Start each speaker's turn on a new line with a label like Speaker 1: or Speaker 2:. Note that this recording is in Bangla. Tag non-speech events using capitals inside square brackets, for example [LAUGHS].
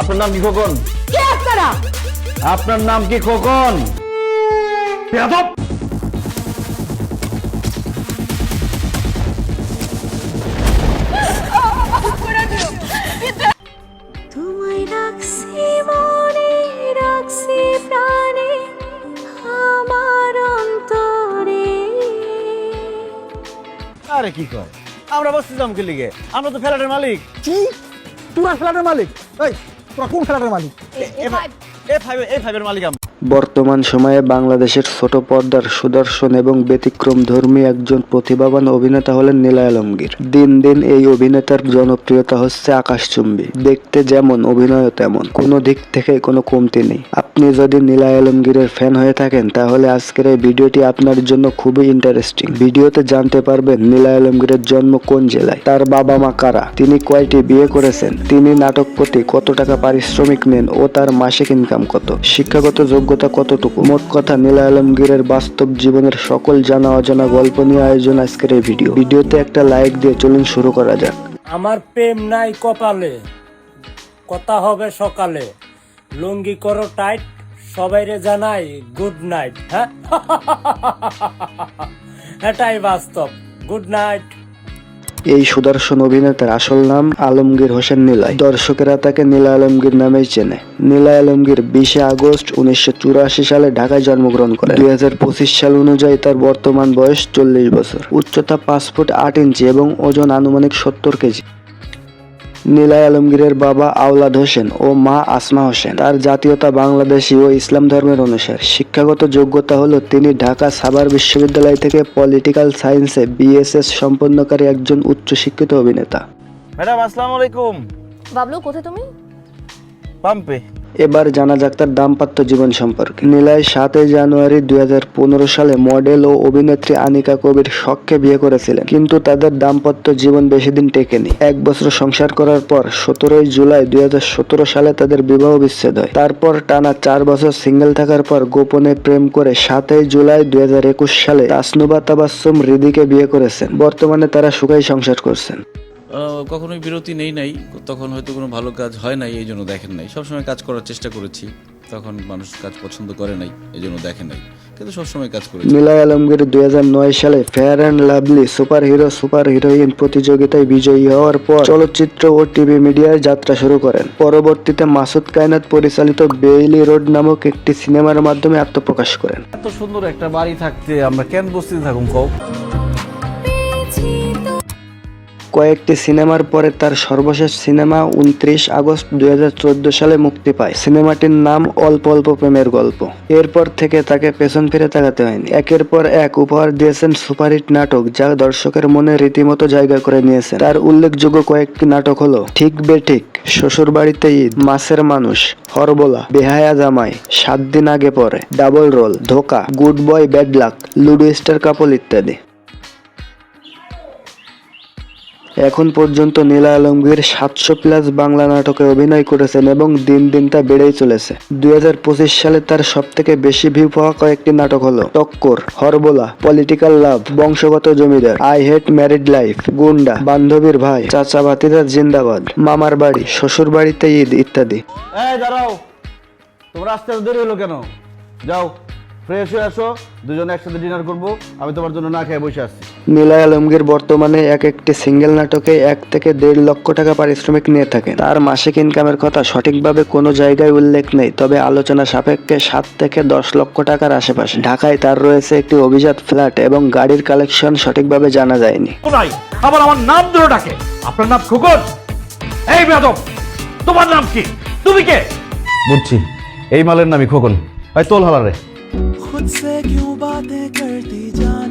Speaker 1: আপনার নাম কি খোকন?
Speaker 2: কে আপনারা?
Speaker 1: আপনার নাম কি খোকন? বেয়াদব!
Speaker 2: তোমায় রাখছি মনে রাখছি প্রাণে আমার অন্তরে।
Speaker 1: আরে কি কয় আমরা বসছিলাম কি লিগে। আমরা তো ফ্ল্যাটের মালিক।
Speaker 3: কি? তোরা ফ্ল্যাটের মালিক? এই তোরা কোন খেলাটার মালিক?
Speaker 1: এ ফাইভ এ ফাইভের মালিক আমরা
Speaker 4: বর্তমান সময়ে বাংলাদেশের ছোট পর্দার সুদর্শন এবং ব্যতিক্রম ধর্মী একজন প্রতিভাবান অভিনেতা হলেন নীলা আলমগীর। দিন দিন এই অভিনেতার জনপ্রিয়তা হচ্ছে আকাশচুম্বী। দেখতে যেমন অভিনয় তেমন। কোনো দিক থেকে কোনো কমতি নেই। আপনি যদি নীলা আলমগীরের ফ্যান হয়ে থাকেন, তাহলে আজকের এই ভিডিওটি আপনার জন্য খুবই ইন্টারেস্টিং ভিডিওতে জানতে পারবেন নীলা আলমগীরের জন্ম কোন জেলায়, তার বাবা মা কারা, তিনি কয়টি বিয়ে করেছেন, তিনি নাটক প্রতি কত টাকা পারিশ্রমিক নেন ও তার মাসিক ইনকাম কত। শিক্ষাগত যোগ্যতা কতটুকু? মোট কথা নীলা আলমগীরের বাস্তব জীবনের সকল জানা অজানা গল্প নিয়ে আয়োজন আজকের এই ভিডিও। ভিডিওতে একটা লাইক দিয়ে চলুন শুরু করা যাক।
Speaker 5: আমার প্রেম নাই কপালে, কথা হবে সকালে। লুঙ্গি করো টাইট সবাইরে জানাই গুড নাইট হ্যাঁ? [LAUGHS] এটাই বাস্তব গুড নাইট
Speaker 4: এই সুদর্শন অভিনেতার আসল নাম আলমগীর হোসেন নীলায়। দর্শকেরা তাকে নীলা আলমগীর নামেই চেনে। নীলা আলমগীর বিশে আগস্ট উনিশশো চুরাশি সালে ঢাকায় জন্মগ্রহণ করে দুই হাজার পঁচিশ সাল অনুযায়ী তার বর্তমান বয়স চল্লিশ বছর। উচ্চতা পাঁচ ফুট আট ইঞ্চি এবং ওজন আনুমানিক সত্তর কেজি। নীলাই আলমগীরের বাবা আওলাদ হোসেন ও মা আসমা হোসেন। তার জাতীয়তা বাংলাদেশি ও ইসলাম ধর্মের অনুসার। শিক্ষাগত যোগ্যতা হলো তিনি ঢাকা সাবার বিশ্ববিদ্যালয় থেকে পলিটিক্যাল সায়েন্সে বিএসএস সম্পন্নকারী একজন উচ্চ শিক্ষিত অভিনেতা।
Speaker 1: ম্যাডাম আসসালামু আলাইকুম।
Speaker 2: বাবলু কোথায় তুমি?
Speaker 1: পাম্পে।
Speaker 4: এবার জানা যাক তার দাম্পত্য জীবন সম্পর্কে। নীলাই সাতই জানুয়ারি দুই হাজার পনেরো সালে মডেল ও অভিনেত্রী আনিকা কবির শখকে বিয়ে করেছিলেন। কিন্তু তাদের দাম্পত্য জীবন বেশি দিন টেকেনি। এক বছর সংসার করার পর সতেরোই জুলাই দুই হাজার সতেরো সালে তাদের বিবাহ বিচ্ছেদ হয়। তারপর টানা চার বছর সিঙ্গেল থাকার পর গোপনে প্রেম করে সাতই জুলাই দুই হাজার একুশ সালে তাসনুবা তাবাসুম হৃদিকে বিয়ে করেছেন। বর্তমানে তারা সুখাই সংসার করছেন।
Speaker 6: কখনোই বিরতি নেই নাই তখন হয়তো কোনো ভালো কাজ হয় নাই এই জন্য দেখেন নাই। সবসময় কাজ করার চেষ্টা করেছি তখন মানুষ কাজ পছন্দ করে নাই এই জন্য দেখেন নাই। কিন্তু সবসময় কাজ করেছি।
Speaker 4: নীলাই আলমগীর দু হাজার নয় সালে fair and lovely super hero super heroine প্রতিযোগিতায় বিজয়ী হওয়ার পর চলচ্চিত্র ও টিভি মিডিয়ায় যাত্রা শুরু করেন। পরবর্তীতে মাসুদ কায়নাত পরিচালিত বেইলি রোড নামক একটি সিনেমার মাধ্যমে আত্মপ্রকাশ করেন।
Speaker 1: এত সুন্দর একটা বাড়ি থাকতে আমরা কেন বসতে থাকুন কও?
Speaker 4: কয়েকটি সিনেমার পরে তার সর্বশেষ সিনেমা উনত্রিশ আগস্ট দুই হাজার চোদ্দ সালে মুক্তি পায়। সিনেমাটির নাম অল্প অল্প প্রেমের গল্প। এরপর থেকে তাকে পেছন ফিরে তাকাতে হয়নি। একের পর এক উপহার দিয়েছেন সুপারহিট নাটক, যা দর্শকের মনে রীতিমতো জায়গা করে নিয়েছে তার উল্লেখযোগ্য কয়েকটি নাটক হলো, ঠিক বে ঠিক শ্বশুর বাড়িতে ঈদ মাসের মানুষ, হরবোলা, বেহায়া জামাই, সাত দিন আগে পরে, double role, Dhoka, good boy, bad luck, ludo star, couple ইত্যাদি। এখন পর্যন্ত নীলা আলমগীর সাতশো প্লাস বাংলা নাটকে অভিনয় করেছেন এবং দিন দিন তা বেড়েই চলেছে। দুই হাজার পঁচিশ সালে তার সব থেকে বেশি ভিউ পাওয়া কয়েকটি নাটক হলো টক্কর, হরবোলা, পলিটিক্যাল লাভ, বংশগত জমিদার, আই হেট ম্যারিড লাইফ, গুন্ডা, বান্ধবীর ভাই, চাচা ভাতিদার জিন্দাবাদ, মামার বাড়ি, শ্বশুর বাড়িতে ঈদ ইত্যাদি।
Speaker 1: দাঁড়াও, তোমরা দেরি হলো কেন? যাও ফ্রেশ হয়ে আসো, দুজনে একসাথে ডিনার করব, আমি তোমার জন্য না খেয়ে বসে আসছি।
Speaker 4: নীলা আলমগীর বর্তমানে এক একটি সিঙ্গেল নাটকে এক থেকে দেড় লক্ষ টাকা পারিশ্রমিক নিয়ে থাকে তার মাসিক ইনকামের কথা সঠিকভাবে কোনো জায়গায় উল্লেখ নেই তবে আলোচনা সাপেক্ষে সাত থেকে দশ লক্ষ টাকার আশেপাশে। ঢাকায় তার রয়েছে একটি অভিজাত ফ্ল্যাট এবং গাড়ির কালেকশন সঠিকভাবে জানা যায়নি।
Speaker 7: আবার আমার নাম ধরে ডাকে। আপনার নাম এই তোমার নাম কি? তুমি কে?
Speaker 1: বুঝছি। এই মালের নামই খোকন। ভাই তোল হালারে
Speaker 8: খুদ সে কিউ বাতে করতি জান